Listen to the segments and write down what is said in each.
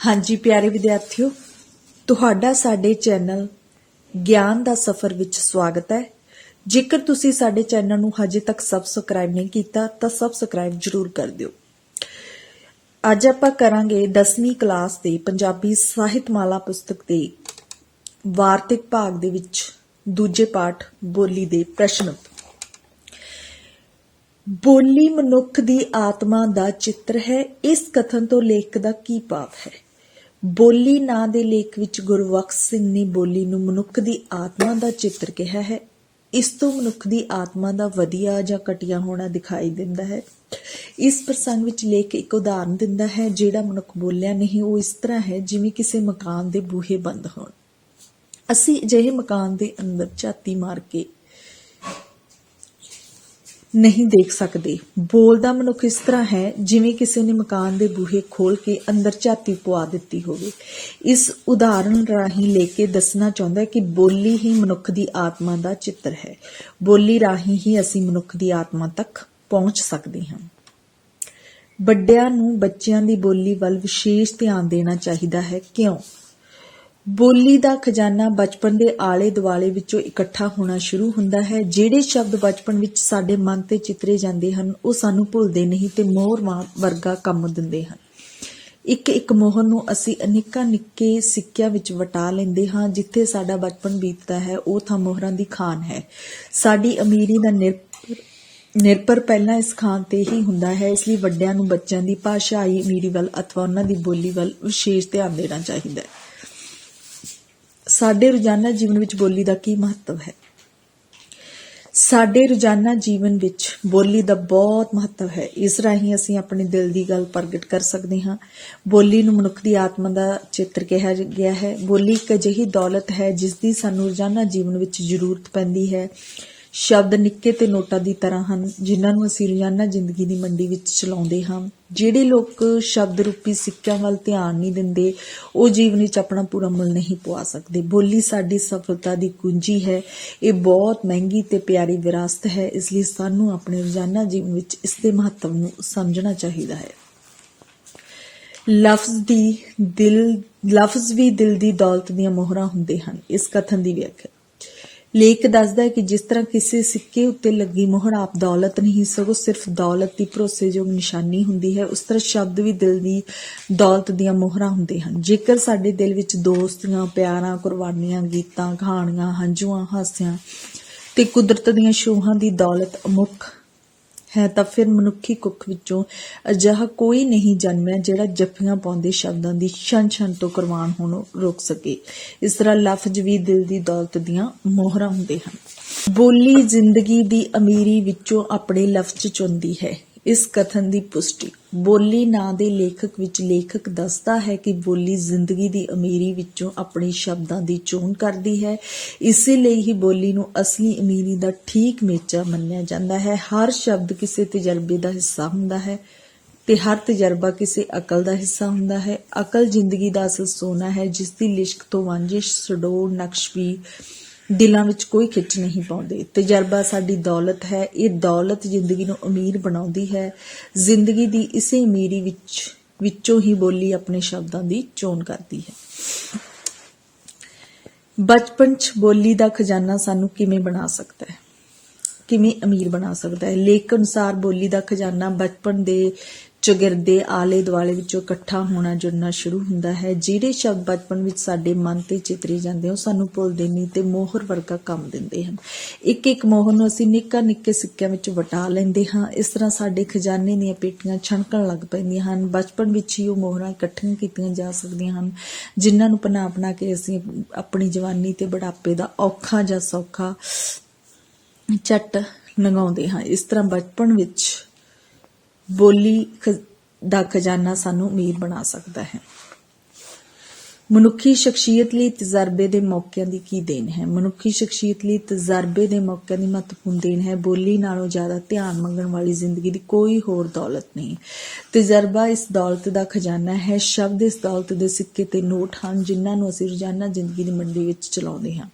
ਹਾਂਜੀ ਪਿਆਰੇ ਵਿਦਿਆਰਥੀਓ, ਤੁਹਾਡਾ ਸਾਡੇ ਚੈਨਲ ਗਿਆਨ ਦਾ ਸਫ਼ਰ ਵਿੱਚ ਸਵਾਗਤ ਹੈ। ਜੇਕਰ ਤੁਸੀਂ ਸਾਡੇ ਚੈਨਲ ਨੂੰ ਹਜੇ ਤੱਕ ਸਬਸਕ੍ਰਾਈਬ ਨਹੀਂ ਕੀਤਾ, ਤਾਂ ਸਬਸਕ੍ਰਾਈਬ ਜ਼ਰੂਰ ਕਰ ਦਿਓ। ਅੱਜ ਆਪਾਂ ਕਰਾਂਗੇ 10ਵੀਂ ਕਲਾਸ ਦੇ ਪੰਜਾਬੀ ਸਾਹਿਤਮਾਲਾ ਪੁਸਤਕ ਦੇ ਵਾਰਤਿਕ ਭਾਗ ਦੇ ਵਿੱਚ ਦੂਜੇ ਪਾਠ ਬੋਲੀ ਦੇ ਪ੍ਰਸ਼ਨ। ਬੋਲੀ ਮਨੁੱਖ ਦੀ ਆਤਮਾ ਦਾ ਚਿੱਤਰ ਹੈ, ਇਸ ਕਥਨ ਤੋਂ ਲੇਖਕ ਦਾ ਕੀ ਭਾਵ ਹੈ? ਬੋਲੀ ਨਾਂ ਦੇ ਲੇਖ ਵਿੱਚ ਗੁਰਬਖਸ਼ ਸਿੰਘ ਨੇ ਬੋਲੀ ਨੂੰ ਮਨੁੱਖ ਦੀ ਆਤਮਾ ਦਾ ਚਿੱਤਰ ਕਿਹਾ ਹੈ। ਇਸ ਤੋਂ ਮਨੁੱਖ ਦੀ ਆਤਮਾ ਦਾ ਵਧੀਆ ਜਾਂ ਘਟੀਆ ਹੋਣਾ ਦਿਖਾਈ ਦਿੰਦਾ ਹੈ। ਇਸ ਪ੍ਰਸੰਗ ਵਿੱਚ ਲੇਖ ਇੱਕ ਉਦਾਹਰਨ ਦਿੰਦਾ ਹੈ, ਜਿਹੜਾ ਮਨੁੱਖ ਬੋਲਿਆ ਨਹੀਂ, ਉਹ ਇਸ ਤਰ੍ਹਾਂ ਹੈ ਜਿਵੇਂ ਕਿਸੇ ਮਕਾਨ ਦੇ ਬੂਹੇ ਬੰਦ ਹੋਣ। ਅਸੀਂ ਅਜਿਹੇ ਮਕਾਨ ਦੇ ਅੰਦਰ ਝਾਤੀ ਮਾਰ ਕੇ ਨਹੀਂ ਦੇਖ ਸਕਦੇ। ਬੋਲਦਾ ਮਨੁੱਖ ਇਸ ਤਰ੍ਹਾਂ ਹੈ, ਜਿਵੇਂ ਕਿਸੇ ਨੇ ਮਕਾਨ ਦੇ ਬੂਹੇ ਖੋਲ ਕੇ ਅੰਦਰ ਝਾਤੀ ਪਵਾ ਦਿੱਤੀ ਹੋਵੇ। ਇਸ ਉਦਾਹਰਣ ਰਾਹੀਂ ਲੈ ਕੇ ਦੱਸਣਾ ਚਾਹੁੰਦਾ ਹੈ ਕਿ ਬੋਲੀ ਹੀ ਮਨੁੱਖ ਦੀ ਆਤਮਾ ਦਾ ਚਿੱਤਰ ਹੈ। ਬੋਲੀ ਰਾਹੀਂ ਹੀ ਅਸੀਂ ਮਨੁੱਖ ਦੀ ਆਤਮਾ ਤੱਕ ਪਹੁੰਚ ਸਕਦੇ ਹਾਂ। ਵੱਡਿਆਂ ਨੂੰ ਬੱਚਿਆਂ ਦੀ ਬੋਲੀ ਵੱਲ ਵਿਸ਼ੇਸ਼ ਧਿਆਨ ਦੇਣਾ ਚਾਹੀਦਾ ਹੈ। ਕਿਉਂ? ਬੋਲੀ ਦਾ ਖਜ਼ਾਨਾ ਬਚਪਨ ਦੇ ਆਲੇ ਦੁਆਲੇ ਵਿੱਚੋਂ ਇਕੱਠਾ ਹੋਣਾ ਸ਼ੁਰੂ ਹੁੰਦਾ ਹੈ। ਜਿਹੜੇ ਸ਼ਬਦ ਬਚਪਨ ਵਿੱਚ ਸਾਡੇ ਮਨ ਤੇ ਚਿਤਰੇ ਜਾਂਦੇ ਹਨ, ਉਹ ਸਾਨੂੰ ਭੁੱਲਦੇ ਨਹੀਂ ਤੇ ਮੋਹਰ ਵਰਗਾ ਕੰਮ ਦਿੰਦੇ ਹਨ। ਇੱਕ ਇੱਕ ਮੋਹਰ ਨੂੰ ਅਸੀਂ ਅਨੇਕਾਂ ਨਿੱਕੇ ਸਿੱਕਿਆਂ ਵਿੱਚ ਵਟਾ ਲੈਂਦੇ ਹਾਂ, ਜਿੱਥੇ ਸਾਡਾ ਬਚਪਨ ਬੀਤਦਾ ਹੈ, ਉਹ ਥਾਂ ਮੋਹਰਾਂ ਦੀ ਖਾਨ ਹੈ। ਸਾਡੀ ਅਮੀਰੀ ਦਾ ਨਿਰਭਰ ਨਿਰਭਰ ਪਹਿਲਾਂ ਇਸ ਖਾਨ ਤੇ ਹੀ ਹੁੰਦਾ ਹੈ, ਇਸ ਲਈ ਵੱਡਿਆਂ ਨੂੰ ਬੱਚਿਆਂ ਦੀ ਭਾਸ਼ਾਈ ਅਮੀਰੀ ਵੱਲ, ਅਥਵਾ ਉਹਨਾਂ ਦੀ ਬੋਲੀ ਵੱਲ ਵਿਸ਼ੇਸ਼ ਧਿਆਨ ਦੇਣਾ ਚਾਹੀਦਾ ਹੈ। ਸਾਡੇ ਰੋਜ਼ਾਨਾ ਜੀਵਨ ਵਿੱਚ ਬੋਲੀ ਦਾ ਕੀ ਮਹੱਤਵ ਹੈ? ਸਾਡੇ ਰੋਜ਼ਾਨਾ ਜੀਵਨ ਵਿੱਚ ਬੋਲੀ ਦਾ ਬਹੁਤ ਮਹੱਤਵ ਹੈ। ਇਸ ਰਾਹੀਂ ਅਸੀਂ ਆਪਣੇ ਦਿਲ ਦੀ ਗੱਲ ਪ੍ਰਗਟ ਕਰ ਸਕਦੇ ਹਾਂ। ਬੋਲੀ ਨੂੰ ਮਨੁੱਖ ਦੀ ਆਤਮਾ ਦਾ ਚਿੱਤਰ ਕਿਹਾ ਗਿਆ ਹੈ। ਬੋਲੀ ਇੱਕ ਅਜਿਹੀ ਦੌਲਤ ਹੈ ਜਿਸ ਦੀ ਸਾਨੂੰ ਰੋਜ਼ਾਨਾ ਜੀਵਨ ਵਿੱਚ ਜ਼ਰੂਰਤ ਪੈਂਦੀ ਹੈ। ਸ਼ਬਦ ਨਿੱਕੇ ਤੇ ਨੋਟਾਂ ਦੀ ਤਰ੍ਹਾਂ ਹਨ, ਜਿਨ੍ਹਾਂ ਨੂੰ ਅਸੀਂ ਰੋਜ਼ਾਨਾ ਜ਼ਿੰਦਗੀ ਦੀ ਮੰਡੀ ਵਿੱਚ ਚਲਾਉਂਦੇ ਹਾਂ। ਜਿਹੜੇ ਲੋਕ ਸ਼ਬਦ ਰੂਪੀ ਸਿੱਕਿਆਂ ਵੱਲ ਧਿਆਨ ਨਹੀਂ ਦਿੰਦੇ, ਉਹ ਜੀਵਨ ਵਿੱਚ ਆਪਣਾ ਪੂਰਾ ਮੁੱਲ ਨਹੀਂ ਪਵਾ ਸਕਦੇ। ਬੋਲੀ ਸਾਡੀ ਸਫਲਤਾ ਦੀ ਕੁੰਜੀ ਹੈ। ਇਹ ਬਹੁਤ ਮਹਿੰਗੀ ਤੇ ਪਿਆਰੀ ਵਿਰਾਸਤ ਹੈ। ਇਸ ਲਈ ਸਾਨੂੰ ਆਪਣੇ ਰੋਜ਼ਾਨਾ ਜੀਵਨ ਵਿੱਚ ਇਸ ਦੇ ਮਹੱਤਵ ਨੂੰ ਸਮਝਣਾ ਚਾਹੀਦਾ ਹੈ। ਲਫ਼ਜ਼ ਦੀ ਦਿਲ, ਲਫ਼ਜ਼ ਵੀ ਦਿਲ ਦੀ ਦੌਲਤ ਦੀਆਂ ਮੋਹਰਾਂ ਹੁੰਦੇ ਹਨ। ਇਸ ਕਥਨ ਦੀ ਵਿਆਖਿਆ। ਲੇਖ ਦੱਸਦਾ ਹੈ ਕਿ ਜਿਸ ਤਰ੍ਹਾਂ ਕਿਸੇ ਸਿੱਕੇ ਉੱਤੇ ਲੱਗੀ ਮੋਹਰ, ਆਪ ਦੌਲਤ ਨਹੀਂ ਸਗੋਂ ਸਿਰਫ ਦੌਲਤ ਦੀ ਭਰੋਸੇਯੋਗ ਨਿਸ਼ਾਨੀ ਹੁੰਦੀ ਹੈ। ਉਸ ਤਰ੍ਹਾਂ ਸ਼ਬਦ ਵੀ ਦਿਲ ਦੀ ਦੌਲਤ ਦੀਆਂ ਮੋਹਰਾਂ ਹੁੰਦੇ ਹਨ। ਜੇਕਰ ਸਾਡੇ ਦਿਲ ਵਿੱਚ ਦੋਸਤੀਆਂ, ਪਿਆਰਾਂ, ਕੁਰਬਾਨੀਆਂ, ਗੀਤਾਂ, ਕਹਾਣੀਆਂ, ਹੰਝੂਆਂ, ਹਾਸਿਆਂ ਤੇ ਕੁਦਰਤ ਦੀਆਂ ਸੋਹਾਂ ਦੀ ਦੌਲਤ ਅਮੁੱਖ ਹੈ ਤਾਂ ਫਿਰ ਮਨੁੱਖੀ ਕੁੱਖ ਵਿੱਚੋਂ ਅਜਿਹਾ ਕੋਈ ਨਹੀਂ ਜਨਮਿਆ ਜਿਹੜਾ ਜੱਫੀਆਂ ਪਾਉਂਦੇ ਸ਼ਬਦਾਂ ਦੀ ਛਣ ਛਣ ਤੋਂ ਕੁਰਬਾਨ ਹੋਣੋਂ ਰੋਕ ਸਕੇ। ਇਸ ਤਰ੍ਹਾਂ ਲਫ਼ਜ਼ ਵੀ ਦਿਲ ਦੀ ਦੌਲਤ ਦੀਆਂ ਮੋਹਰਾਂ ਹੁੰਦੇ ਹਨ। ਬੋਲੀ ਜ਼ਿੰਦਗੀ ਦੀ ਅਮੀਰੀ ਵਿੱਚੋਂ ਆਪਣੇ ਲਫ਼ਜ਼ ਚੁਣਦੀ ਹੈ। ਇਸ ਕਥਨ ਦੀ ਪੁਸ਼ਟੀ। ਬੋਲੀ ਨਾਂ ਦੇ ਲੇਖਕ ਵਿੱਚ ਲੇਖਕ ਦੱਸਦਾ ਹੈ ਕਿ ਬੋਲੀ ਜ਼ਿੰਦਗੀ ਦੀ ਅਮੀਰੀ ਵਿੱਚੋਂ ਆਪਣੇ ਸ਼ਬਦਾਂ ਦੀ ਚੋਣ ਕਰਦੀ ਹੈ। ਇਸੇ ਲਈ ਹੀ ਬੋਲੀ ਨੂੰ ਅਸਲੀ ਅਮੀਰੀ ਦਾ ਠੀਕ ਮੇਚਾ ਮੰਨਿਆ ਜਾਂਦਾ ਹੈ। ਹਰ ਸ਼ਬਦ ਕਿਸੇ ਤਜਰਬੇ ਦਾ ਹਿੱਸਾ ਹੁੰਦਾ ਹੈ ਤੇ ਹਰ ਤਜਰਬਾ ਕਿਸੇ ਅਕਲ ਦਾ ਹਿੱਸਾ ਹੁੰਦਾ ਹੈ। ਅਕਲ ਜ਼ਿੰਦਗੀ ਦਾ ਅਸਲ ਸੋਨਾ ਹੈ, ਜਿਸ ਦੀ ਲਿਸ਼ਕ ਤੋਂ ਵਾਂਝੇ ਸਡੋਰ ਨਕਸ਼ ਵੀ ਦਿਲਾਂ ਵਿੱਚ ਕੋਈ ਖਿੱਚ ਨਹੀਂ ਪਾਉਂਦੇ। ਤਜਰਬਾ ਸਾਡੀ ਦੌਲਤ ਹੈ। ਇਹ ਦੌਲਤ ਜ਼ਿੰਦਗੀ ਨੂੰ ਅਮੀਰ ਬਣਾਉਂਦੀ ਹੈ। ਜ਼ਿੰਦਗੀ ਦੀ ਇਸੇ ਅਮੀਰੀ ਵਿੱਚ, ਵਿੱਚੋਂ ਹੀ ਬੋਲੀ ਆਪਣੇ ਸ਼ਬਦਾਂ ਦੀ ਚੋਣ ਕਰਦੀ ਹੈ। ਬਚਪਨ 'ਚ ਬੋਲੀ ਦਾ ਖਜ਼ਾਨਾ ਸਾਨੂੰ ਕਿਵੇਂ ਬਣਾ ਸਕਦਾ ਹੈ? ਕਿਵੇਂ ਅਮੀਰ ਬਣਾ ਸਕਦਾ ਹੈ? ਲੇਖ ਅਨੁਸਾਰ ਬੋਲੀ ਦਾ ਖਜ਼ਾਨਾ ਬਚਪਨ ਦੇ ਚੁਗਿਰਦੇ ਆਲੇ ਦੁਆਲੇ ਵਿੱਚੋਂ ਇਕੱਠਾ ਹੋਣਾ ਜੁੜਨਾ ਸ਼ੁਰੂ ਹੁੰਦਾ ਹੈ। ਜਿਹੜੇ ਸ਼ਬਦ ਬਚਪਨ ਵਿੱਚ ਸਾਡੇ ਮਨ ਤੇ ਚਿਤਰੇ ਜਾਂਦੇ ਉਹ ਸਾਨੂੰ ਭੁੱਲਦੇ ਨਹੀਂ ਤੇ ਮੋਹਰ ਵਰਗਾ ਕੰਮ ਦਿੰਦੇ ਹਨ। ਇੱਕ ਇੱਕ ਮੋਹਰ ਨੂੰ ਅਸੀਂ ਨਿੱਕਾ ਨਿੱਕੇ ਸਿੱਕਿਆਂ ਵਿੱਚ ਵਟਾ ਲੈਂਦੇ ਹਾਂ। ਇਸ ਤਰ੍ਹਾਂ ਸਾਡੇ ਖਜ਼ਾਨੇ ਦੀਆਂ ਪੇਟੀਆਂ ਛਣਕਣ ਲੱਗ ਪੈਂਦੀਆਂ ਹਨ। ਬਚਪਨ ਵਿੱਚ ਹੀ ਉਹ ਮੋਹਰਾਂ ਇਕੱਠੀਆਂ ਕੀਤੀਆਂ ਜਾ ਸਕਦੀਆਂ ਹਨ, ਜਿਨ੍ਹਾਂ ਨੂੰ ਪਨਾ ਬਣਾ ਕੇ ਅਸੀਂ ਆਪਣੀ ਜਵਾਨੀ ਤੇ ਬੁਢਾਪੇ ਦਾ ਔਖਾ ਜਾਂ ਸੌਖਾ ਝੱਟ ਲੰਘਾਉਂਦੇ ਹਾਂ। ਇਸ ਤਰ੍ਹਾਂ ਬਚਪਨ ਵਿੱਚ ਬੋਲੀ ਖ- ਦਾ ਖਜ਼ਾਨਾ ਸਾਨੂੰ ਅਮੀਰ ਬਣਾ ਸਕਦਾ ਹੈ। ਮਨੁੱਖੀ ਸ਼ਖਸੀਅਤ ਲਈ ਤਜਰਬੇ ਦੇ ਮੌਕਿਆਂ ਦੀ ਕੀ ਦੇਣ ਹੈ? ਮਨੁੱਖੀ ਸ਼ਖਸੀਅਤ ਲਈ ਤਜਰਬੇ ਦੇ ਮੌਕਿਆਂ ਦੀ ਮਹੱਤਵਪੂਰਨ ਦੇਣ ਹੈ। ਬੋਲੀ ਨਾਲੋਂ ਜ਼ਿਆਦਾ ਧਿਆਨ ਮੰਗਣ ਵਾਲੀ ਜ਼ਿੰਦਗੀ ਦੀ ਕੋਈ ਹੋਰ ਦੌਲਤ ਨਹੀਂ। ਤਜਰਬਾ ਇਸ ਦੌਲਤ ਦਾ ਖਜ਼ਾਨਾ ਹੈ। ਸ਼ਬਦ ਇਸ ਦੌਲਤ ਦੇ ਸਿੱਕੇ ਤੇ ਨੋਟ ਹਨ ਜਿਨ੍ਹਾਂ ਨੂੰ ਅਸੀਂ ਰੋਜ਼ਾਨਾ ਜ਼ਿੰਦਗੀ ਦੀ ਮੰਡੀ ਵਿੱਚ ਚਲਾਉਂਦੇ ਹਾਂ।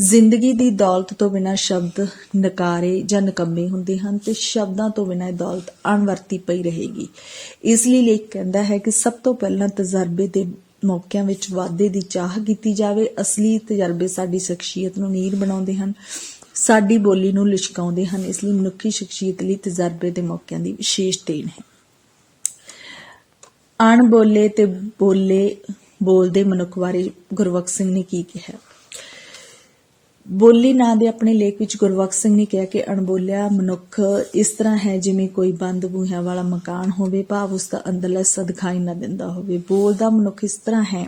ਜ਼ਿੰਦਗੀ ਦੀ ਦੌਲਤ ਤੋਂ ਬਿਨਾਂ ਸ਼ਬਦ ਨਕਾਰੇ ਜਾਂ ਨਕੰਮੇ ਹੁੰਦੇ ਹਨ ਤੇ ਸ਼ਬਦਾਂ ਤੋਂ ਬਿਨਾਂ ਇਹ ਦੌਲਤ ਅਣਵਰਤੀ ਪਈ ਰਹੇਗੀ। ਇਸ ਲਈ ਲੇਖ ਕਹਿੰਦਾ ਹੈ ਕਿ ਸਭ ਤੋਂ ਪਹਿਲਾਂ ਤਜਰਬੇ ਦੇ ਮੌਕਿਆਂ ਵਿੱਚ ਵਾਧੇ ਦੀ ਚਾਹ ਕੀਤੀ ਜਾਵੇ। ਅਸਲੀ ਤਜਰਬੇ ਸਾਡੀ ਸ਼ਖਸੀਅਤ ਨੂੰ ਨੀਰ ਬਣਾਉਂਦੇ ਹਨ, ਸਾਡੀ ਬੋਲੀ ਨੂੰ ਲਿਸ਼ਕਾਉਂਦੇ ਹਨ, ਇਸ ਲਈ ਮਨੁੱਖੀ ਸ਼ਖਸੀਅਤ ਲਈ ਤਜਰਬੇ ਦੇ ਮੌਕਿਆਂ ਦੀ ਵਿਸ਼ੇਸ਼ ਦੇਣ ਹੈ। ਅਣਬੋਲੇ ਤੇ ਬੋਲੇ, ਬੋਲਦੇ ਮਨੁੱਖ ਬਾਰੇ ਗੁਰਬਖਸ਼ ਸਿੰਘ ਨੇ ਕੀ ਕਿਹਾ? ਬੋਲੀ ਨਾਂ ਦੇ ਆਪਣੇ ਲੇਖ ਵਿੱਚ ਗੁਰਬਖਸ਼ ਸਿੰਘ ਨੇ ਕਿਹਾ ਕਿ ਅਣਬੋਲਿਆ ਮਨੁੱਖ ਇਸ ਤਰ੍ਹਾਂ ਹੈ ਜਿਵੇਂ ਕੋਈ ਬੰਦ ਬੂਹਿਆਂ ਵਾਲਾ ਮਕਾਨ ਹੋਵੇ, ਭਾਵ ਉਸ ਦਾ ਅੰਦਰਲਾ ਸਦਖਾਈ ਨਾ ਦਿੰਦਾ ਹੋਵੇ। ਬੋਲਦਾ ਮਨੁੱਖ ਇਸ ਤਰ੍ਹਾਂ ਹੈ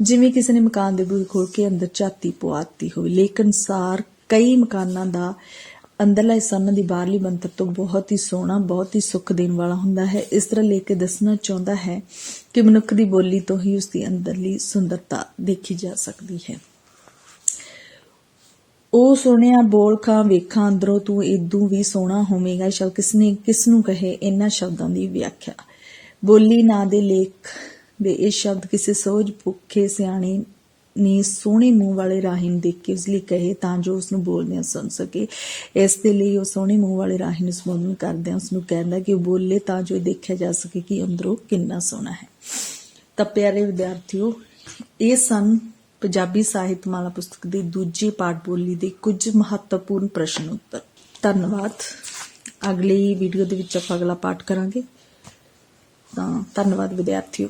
ਜਿਵੇਂ ਕਿਸੇ ਨੇ ਮਕਾਨ ਦੇ ਬੂਹੇ ਖੋਲ ਕੇ ਅੰਦਰ ਝਾਤੀ ਪਵਾਤੀ ਹੋਵੇ। ਲੇਕਿਨ ਅਨੁਸਾਰ ਕਈ ਮਕਾਨਾਂ ਦਾ ਅੰਦਰਲਾ ਹਿੱਸਾ ਉਹਨਾਂ ਦੀ ਬਾਹਰਲੀ ਬਣਤਰ ਤੋਂ ਬਹੁਤ ਹੀ ਸੋਹਣਾ, ਬਹੁਤ ਹੀ ਸੁੱਖ ਦੇਣ ਵਾਲਾ ਹੁੰਦਾ ਹੈ। ਇਸ ਤਰ੍ਹਾਂ ਲੈ ਕੇ ਦੱਸਣਾ ਚਾਹੁੰਦਾ ਹੈ ਕਿ ਮਨੁੱਖ ਦੀ ਬੋਲੀ ਤੋਂ ਹੀ ਉਸ ਦੀ ਅੰਦਰਲੀ ਸੁੰਦਰਤਾ ਦੇਖੀ ਜਾ ਸਕਦੀ ਹੈ। ਉਹ ਸੁਣਿਆ ਬੋਲ ਖਾਂ ਵੇਖਾਂ ਅੰਦਰੋਂ ਤੂੰ ਇਦੋਂ ਵੀ ਸੋਹਣਾ ਹੋਵੇਂਗਾ ਸ਼ਬਦ ਕਿਸ ਨੇ ਕਿਸ ਨੂੰ ਕਹੇ? ਇਹਨਾਂ ਸ਼ਬਦਾਂ ਦੀ ਵਿਆਖਿਆ। ਬੋਲੀ ਨਾਂ ਦੇ ਲੇਖ ਦੇ ਇਹ ਸ਼ਬਦ ਕਿਸੇ ਸੋਝ ਭੁੱਖੇ ਸਿਆਣੇ ਨੇ ਸੋਹਣੇ ਮੂੰਹ ਵਾਲੇ ਰਾਹੀ ਨੂੰ ਦੇਖ ਕੇ ਉਸ ਲਈ ਕਹੇ ਤਾਂ ਜੋ ਉਸ ਨੂੰ ਬੋਲਦਿਆਂ ਸੁਣ ਸਕੇ। ਇਸ ਦੇ ਲਈ ਉਹ ਸੋਹਣੇ ਮੂੰਹ ਵਾਲੇ ਰਾਹੀ ਨੂੰ ਸੰਬੋਧਨ ਕਰਦਿਆਂ ਉਸ ਨੂੰ ਕਹਿੰਦਾ ਕਿ ਉਹ ਬੋਲੇ ਤਾਂ ਜੋ ਇਹ ਦੇਖਿਆ ਜਾ ਸਕੇ ਕਿ ਅੰਦਰੋਂ ਕਿੰਨਾ ਸੋਹਣਾ ਹੈ। ਤਾਂ ਪਿਆਰੇ ਵਿਦਿਆਰਥੀਓ, ਇਹ ਸਨ ਪੰਜਾਬੀ ਸਾਹਿਤ ਮਾਲਾ ਪੁਸਤਕ ਦੀ ਦੂਜੀ ਪਾਠ ਬੋਲੀ ਦੇ ਕੁਝ ਮਹੱਤਵਪੂਰਨ ਪ੍ਰਸ਼ਨ ਉੱਤਰ। ਧੰਨਵਾਦ। ਅਗਲੀ ਵੀਡੀਓ ਦੇ ਵਿੱਚ ਆਪਾਂ ਅਗਲਾ ਪਾਠ ਕਰਾਂਗੇ। ਤਾਂ ਧੰਨਵਾਦ, ਵਿਦਿਆਰਥੀਓ।